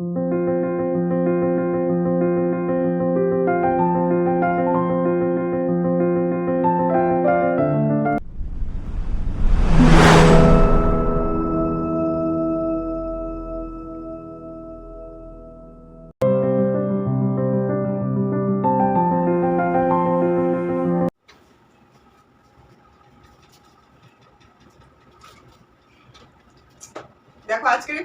দেখো আজকের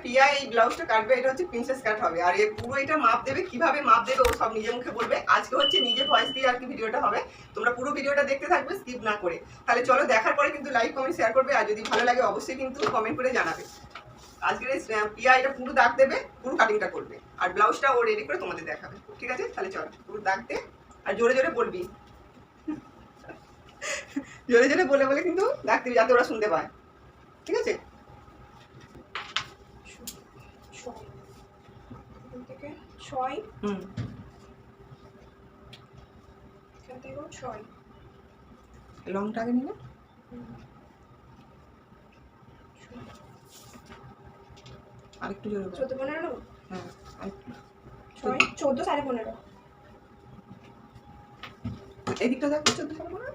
পিয়া এই ব্লাউজটা কাটবে, এটা হচ্ছে প্রিন্সেস কাট হবে। আর এ পুরো এটা মাপ দেবে, কীভাবে মাপ দেবে, ও সব নিজে মুখে বলবে। আজকে হচ্ছে নিজে ভয়েস দিয়ে আর কি ভিডিওটা হবে। তোমরা পুরো ভিডিওটা দেখতে থাকবে স্কিপ না করে। তাহলে চলো, দেখার পরে কিন্তু লাইক কমেন্ট শেয়ার করবে। আর যদি ভালো লাগে, অবশ্যই কিন্তু কমেন্ট করে জানাবে। আজকের এই পিয়া এটা পুরো দাগ দেবে, পুরো কাটিংটা করবে। আর ব্লাউজটা ও রেডি করে তোমাদের দেখাবে। ঠিক আছে? তাহলে চলো, পুরো দাগ দে। আর জোরে জোরে বলবি। জোরে জোরে বলে বলে কিন্তু দাগ দিবি, যাতে ওরা শুনতে পায়। ঠিক আছে ছয় এখান থেকে ছয়। হুম। এখান থেকেও ছয়। লংটা আগে নিলে। আরেকটু জোরে। চোদ্দ পনেরো হ্যাঁ আরেকটু। ছয়। চোদ্দ সাড়ে পনেরো। এদিকটা দেখো চোদ্দ সাড়ে করে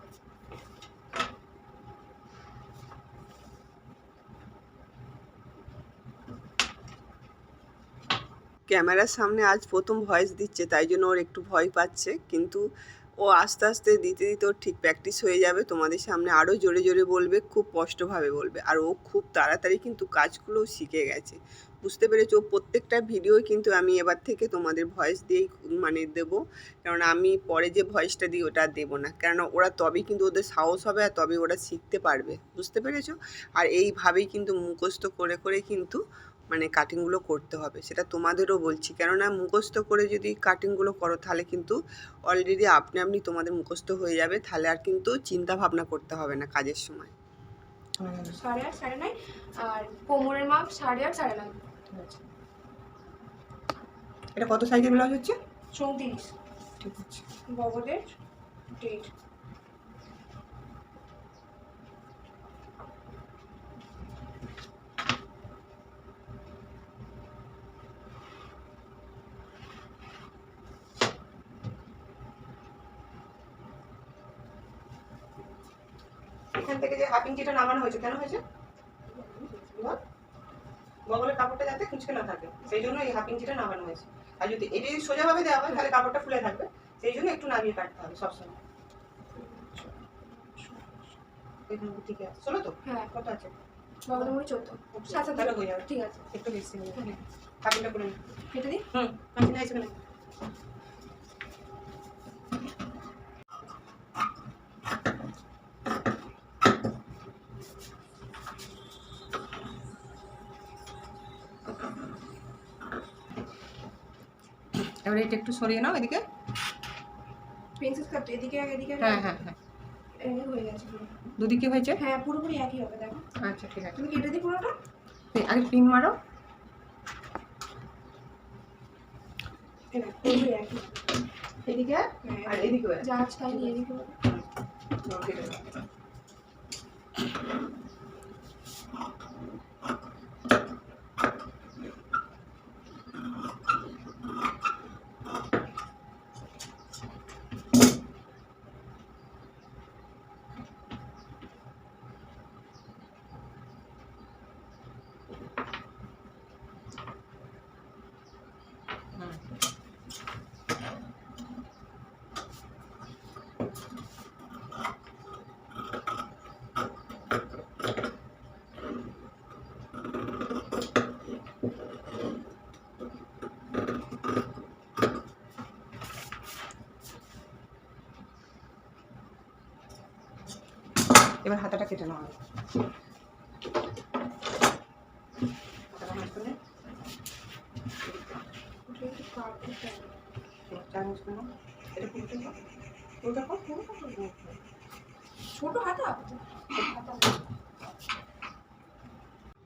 ক্যামেরার সামনে আজ প্রথম ভয়েস দিচ্ছে, তাই জন্য ওর একটু ভয় পাচ্ছে। কিন্তু ও আস্তে আস্তে দিতে দিতে ওর ঠিক প্র্যাকটিস হয়ে যাবে। তোমাদের সামনে আরও জোরে জোরে বলবে, খুব স্পষ্টভাবে বলবে। আর ও খুব তাড়াতাড়ি কিন্তু কাজগুলোও শিখে গেছে। বুঝতে পেরেছ? প্রত্যেকটা ভিডিও কিন্তু আমি এবার থেকে তোমাদের ভয়েস দিয়েই মানে দেবো। কারণ আমি পরে যে ভয়েসটা দিই, ওটা দেবো না। কারণ ওরা তবেই কিন্তু ওদের সাহস হবে আর তবেই ওরা শিখতে পারবে। বুঝতে পেরেছ? আর এইভাবেই কিন্তু মুখস্থ করে করে কিন্তু মানে কাটিংগুলো করতে হবে সেটা তোমাদেরও বলছি। কেননা মুখস্থ করে যদি কাটিংগুলো করো তাহলে কিন্তু অলরেডি আপনি আপনি তোমাদের মুখস্থ হয়ে যাবে তাহলে আর কিন্তু চিন্তা ভাবনা করতে হবে না কাজের সময়। সাড়ে আট সাড়ে নয় আর কোমরের মাপ সাড়ে আট সাড়ে নয়। এটা কত সাইজের ব্লাউজ হচ্ছে? চৌত্রিশ। ঠিক আছে। বগলের ডেট এখান থেকে যে হাফ ইঞ্চিটা নামানো হয়েছে কেন হয়েছে। বগলের কাপড়টা যাতে কুচকে না থাকে সেই জন্য এই হাফ ইঞ্চিটা নামানো হয়েছে। আর যদি এটা যদি সোজাভাবে দেওয়া হয় তাহলে কাপড়টা ফুলে থাকবে। সেই জন্য একটু নামিয়ে কাটতে হবে সবসময়। ঠিক আছে। চলো তো? হ্যাঁ। কত আছে? বগলের মুড়ি চোদ্দ সাত তাহলে হয়ে যাবে। ঠিক আছে। একটু বেশি কাটিংটা করে কেটে দিই? হুম না এসে এবারে এটা একটু সরিয়ে নাও এদিকে। প্রিন্সেস কাট এদিকে আগে এদিকে হ্যাঁ হ্যাঁ হ্যাঁ। হয়ে গেছে দুদিকে হয়েছে? হ্যাঁ পুরোপুরি একই হবে দেখো। আচ্ছা ঠিক আছে। তুমি কেটে দিই পুরোটা? আগে পিন মারো। এদিকে? হ্যাঁ। আর এদিকে যা চাই নিয়ে এদিকে হবে। এবার হাতাটা কেটে নেওয়া হবে। এটা পুরোটা। পুরোটা কর, পুরোটা কর, পুরোটা কর। ছোট হাতা হাতা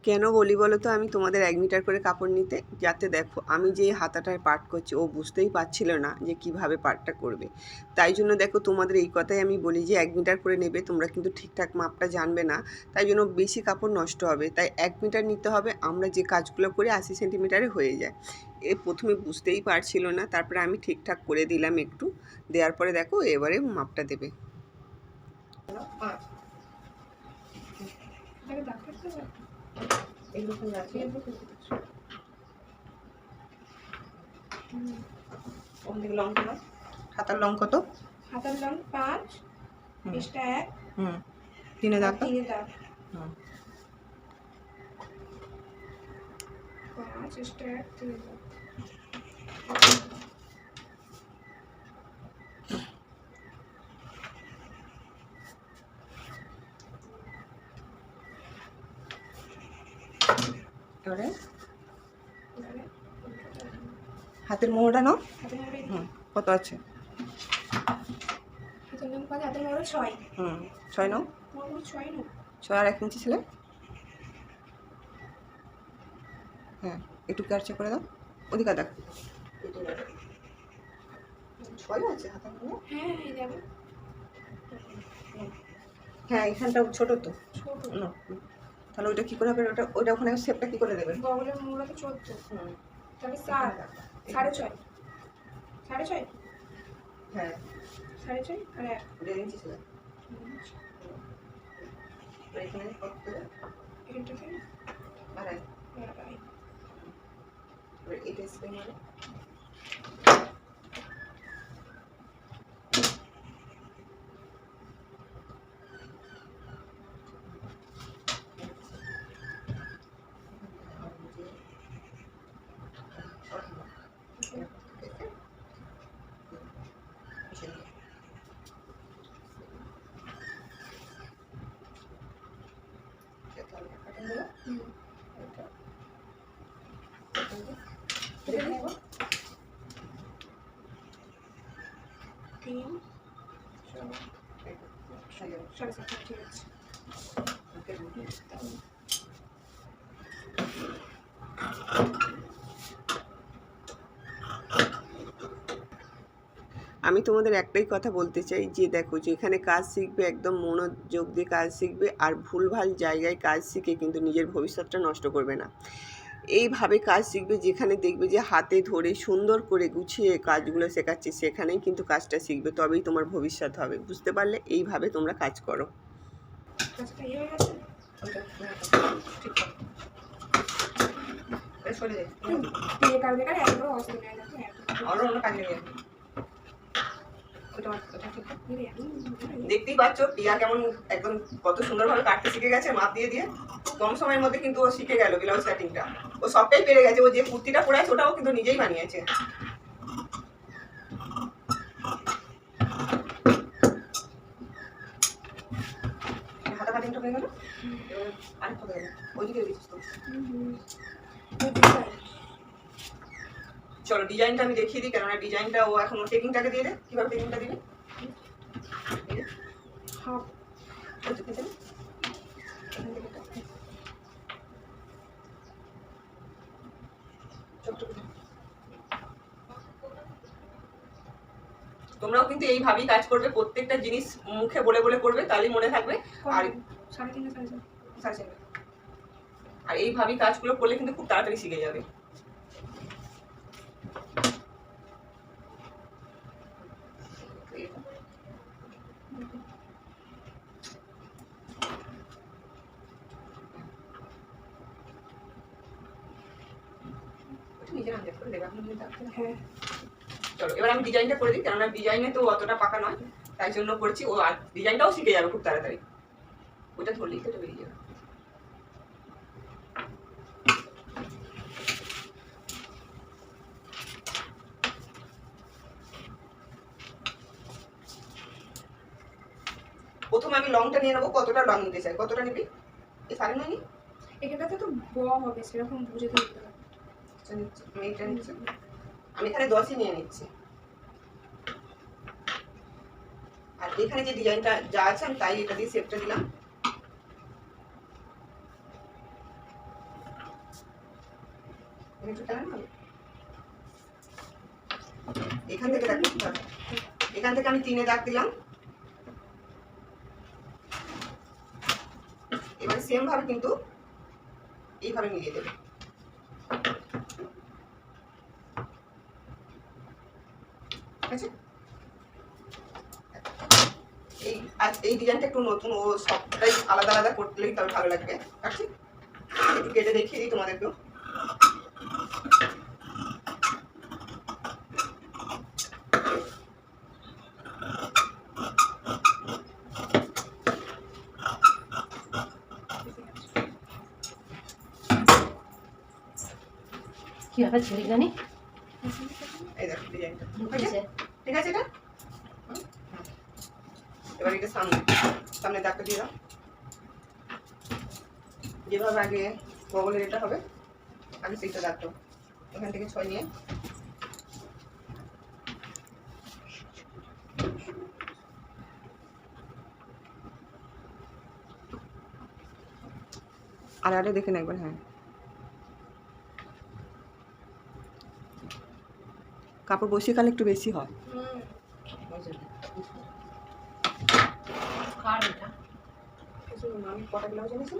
কেন বলি বলো তো আমি তোমাদের এক মিটার করে কাপড় নিতে, যাতে দেখো, আমি যে হাতাটায় পাট করছি, ও বুঝতেই পারছিল না যে কীভাবে পাটটা করবে। তাই জন্য দেখো, তোমাদের এই কথাই আমি বলি যে, এক মিটার করে নেবে, তোমরা কিন্তু ঠিকঠাক মাপটা জানবে না। তাই জন্য বেশি কাপড় নষ্ট হবে। তাই এক মিটার নিতে হবে, আমরা যে কাজগুলো করি আশি সেন্টিমিটারে হয়ে যায়। এ প্রথমে বুঝতেই পারছিল না, তারপরে আমি ঠিকঠাক করে দিলাম একটু। দেওয়ার পরে দেখো, এবারে মাপটা দেবে এটাকে দেখাতে হবে? এইরকম আছে হুম। ওখান থেকে লং কত হাতার লং কত? হাতার লং পাঁচ হুম। এক। হুম। তিনে দাগ তিনে দাগ। হুম। পাঁচ এক তিনে দাগ। হাতের মোহরটা নাও। হুম কত আছে? হুম ছয় নাও। ছয় আর এক ইঞ্চি ছিল। হ্যাঁ একটু কারচে করে দাও। ওদিকে দেখ। হ্যাঁ হ্যাঁ এখানটা ছোট তো। ছোট। না। তাহলে ওইটা কি করে হবে? ওটা ওইটা ওখানে শেপটা কি করে দেবেন? বগলের মোড়া তো চোদ্দ হুম তাহলে সাত সাড়ে ছয়। সাড়ে ছয়? হ্যাঁ। সাড়ে ছয়? আর এক দেড় ইঞ্চি ছিল। এখানে কত? দেবে? এখানটাতে আড়াই। এটা স্প্রে মানে হুম। তিন সাড়ে সাত ঠিক আছে আমি তোমাদের একটাই কথা বলতে চাই, যে দেখো যেখানে কাজ শিখবে একদম মনোযোগ দিয়ে কাজ শিখবে আর ভুলভাল জায়গায় কাজ শিখে কিন্তু নিজের ভবিষ্যৎটা নষ্ট করবে না। এইভাবে কাজ শিখবে যেখানে দেখবে যে হাতে ধরে সুন্দর করে গুছিয়ে কাজগুলো শেখাচ্ছে, সেখানেই কিন্তু কাজটা শিখবে, তবেই তোমার ভবিষ্যৎ হবে। বুঝতে পারলে এইভাবে তোমরা কাজ করো। কাজটা ইয়ে দেখতেই পাচ্ছ, পিয়া কেমন একদম কত সুন্দরভাবে কাটতে শিখে গেছে, মাপ দিয়ে দিয়ে। কম সময়ের মধ্যে কিন্তু ও শিখে গেল ব্লাউজ কাটিংটা ও সবটাই পেরে গেছে, ও যে কুর্তিটা পরে আছে, ওটাও কিন্তু নিজেই বানিয়েছে। ওইদিকে দিচ্ছিস হুম, হুম। ওই design। চলো ডিজাইনটা আমি দেখিয়ে দিই কেননা ডিজাইনটা ও এখন টেকিংটাকে দিয়ে দে। কীভাবে টেকিংটা দিবি। তোমরাও কিন্তু এইভাবেই কাজ করবে প্রত্যেকটা জিনিস মুখে বলে বলে করবে তাহলেই মনে থাকবে। আর সাড়ে তিনটে সাড়ে চার আর এইভাবেই কাজগুলো করলে কিন্তু খুব তাড়াতাড়ি শিখে যাবে ওটা নিজের আন্দাজ করে দেবে, এখন নিজে থাকতে হবে। হ্যাঁ। চলো এবার আমি ডিজাইনটা করে দিই কেননা ডিজাইনে তো অতটা পাকা নয় তাই জন্য করছি। ও আর ডিজাইনটাও শিখে যাবে খুব তাড়াতাড়ি। ওটা ধরলেই তো বেরিয়ে যাবে। প্রথমে আমি লংটা নিয়ে নেব কতটা লং নিতে চাই? কতটা নিবি? এই সাড়ে নয় নি? এখানটাতে তো ব হবে সেরকম বুঝে তো নিতে হবে। আমি এখানে দশই নিয়ে নিচ্ছি। আর এখানে যে ডিজাইনটা যা আছে, আমি তাই এটা দিয়ে শেপটা দিলাম? এখান থেকে দেখো এখান থেকে আমি তিনে দাগ দিলাম। এবার সেম ভাবে কিন্তু এইভাবে মিলিয়ে দেবে ঠিক আছে এই আর এই ডিজাইনটা একটু নতুন ও সবটাই আলাদা আলাদা করলেই তবে ভালো লাগবে। একটু কেটে দেখিয়ে দিই তোমাদেরকেও। কি হবে ছেড়ে জানি এই দেখো ডিজাইনটা। ঠিক আছে এটা। এবার এটা সামনে সামনে দাগটা দিয়ে দাও। যেভাবে আগে বগলের এটা হবে, আগে সেইটা দাগটো এখান থেকে ছয় নিয়ে। আর আরে দেখে না একবার হ্যাঁ। কাপড় বসিয়ে কালে একটু বেশি হয়। কার এটা আমি কটা ব্লাউজ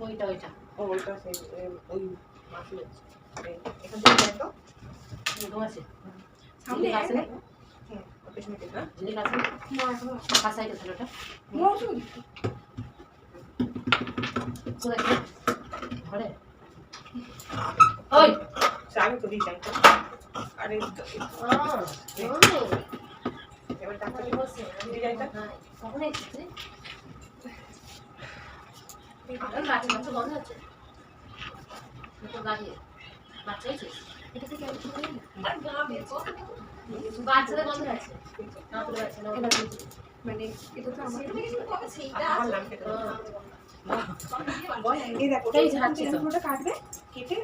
ওইটা ওইটা। ওইটা সেই ওই মাসি এখান থেকে দেখ। দুটো আছে? সামনে আছে না? ওর পেছনে কেটে দাও। আছে? না এখনও ওটা? মৌসুমী। ঘরে? ওই! আমি তো দিই তো। আরে এবার ডাক্তার কখন গাড়ি মাত্র বন্ধ গাড়ি বাচ্চা বাচ্চাদের বন্ধ আছে। মানে এটা তো আমার। এই দেখো পুরোটা কাটবে কেটে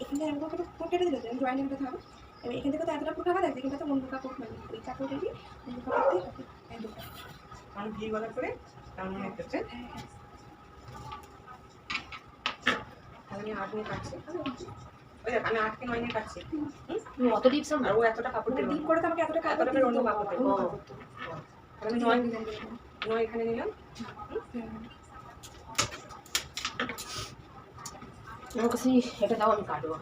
এখান থেকে এমন করে কেটে দিলে হবে এবার এখান থেকে তো এতটা পুরো কাটা লাগবে কিন্তু তো অন্য কাপড় মানে ওই অন্য কাপড় দিয়ে কাটবে। আমি ভি গলা করে মনে হচ্ছে আমি আট নিয়ে কাটছি আমি আটকে নয় নিয়ে কাটছি। হুম? অত টিপস আর ও এতটা কাপড় মানে ডিপ করে তো আমাকে এতটা কাপড় অন্য দেবো। কাপড়। আমি নয় এখানে নিলাম। হ্যাঁ। আমার কাছে এটা দাও আমি কাটবো।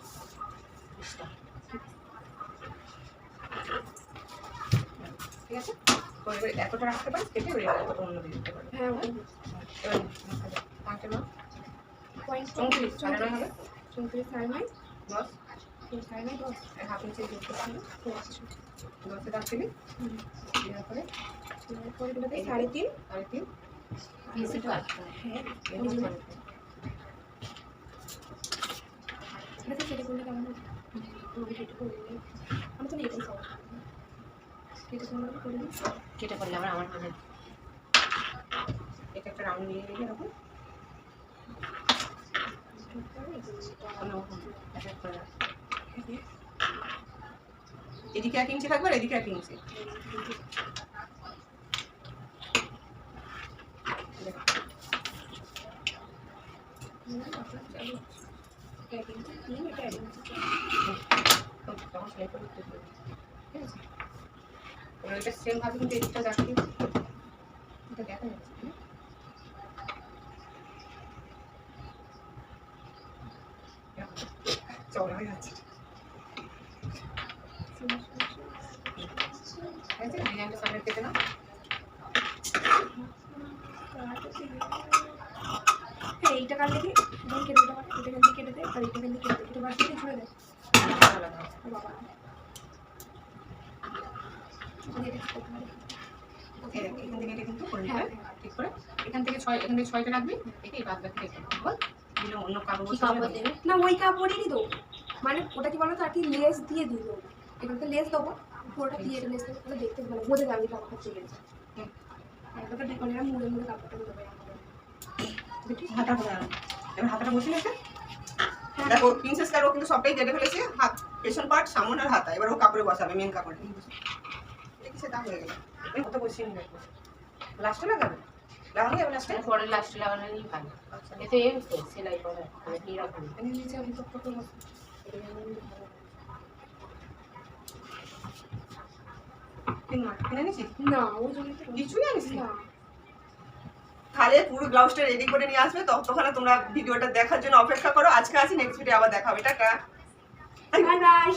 ঠিক আছে তো এতটা রাখতে পারিস কেটে এবার এতটা অন্য দিয়ে দিতে পারবি। হ্যাঁ এবার নাও চৌত্রিশ সাড়ে নয় হবে? চৌত্রিশ সাড়ে নয়। দশ সাড়ে নয় দশ হাফ ইঞ্চি যোগ করতে হবে। ও আচ্ছা। দশে রাখছিলি দেওয়ার পরে এগুলোতে সাড়ে তিন। সাড়ে তিন। হ্যাঁ কেটে করলে কেমন হবে? আমি তো এটাই কেটে করলে আমার আমার মানে এটা একটা রাউন্ড নিয়ে নিবি এরকম। এদিকে এক ইঞ্চি থাকবে আর এদিকে এক ইঞ্চি ঠিক আছে? এবার এটা সেম ভাবে কিন্তু এদিকটা রাখি এটা দেখা যাচ্ছে? দেখো, চওড়া হয়ে যাচ্ছে। ডিজাইনটা সামনে কেটে নাও হ্যাঁ এইটা কাটলে কি যখন কেটে পারে এটা কেটে দেয় আর এইটা কিন্তু কেটে দেয় এটা বাদ দিয়ে বাবা আমি এটা করতে পারি। এই দেখ, এখান থেকে এটা কিন্তু করে হ্যাঁ। ঠিক করে। এখান থেকে ছয় এখান থেকে ছয়টা রাখবি বাদ বাকি দিলে অন্য কাপড় কাপড় দেবে? না ওই কাপড়েরই দেবো। মানে ওটা কি বলো তো আর কি লেস দিয়ে দিয়ে দেবো। এগুলোতে লেস দেবো পুরোটা দিয়ে লেস দেবো দেখতে ভালো বোঝা যাবে কাপড়টা চলে গেছে ডিকোনেরা মুড়ে মুড়ে কাপড়টা দেবে হাতা? এবার হাতাটা দেখো প্রিন্সেস কার ও কিন্তু সবটাই কেটে ফেলেছে। হাত পেছন পার্ট সামন আর হাতা। এবার ও কাপড়ে বসাবে মেন কাপড়ে। দেখি সেটা হয়ে গেল এই কত বসিয়ে নিবে? লাস্টে লাগাবে লাগানো যাবে লাস্টে পরে লাস্টে লাগানোই ভালো। আচ্ছা। এতে এম সেলাই করা মানে এরকম নিচে আমি তো কত তাহলে পুরো ব্লাউজটা রেডি করে নিয়ে আসবে। ততক্ষণে তোমরা ভিডিওটা দেখার জন্য অপেক্ষা করো। আজকে আছি নেক্সট ভিডিও আবার দেখাবে। Tata bye bye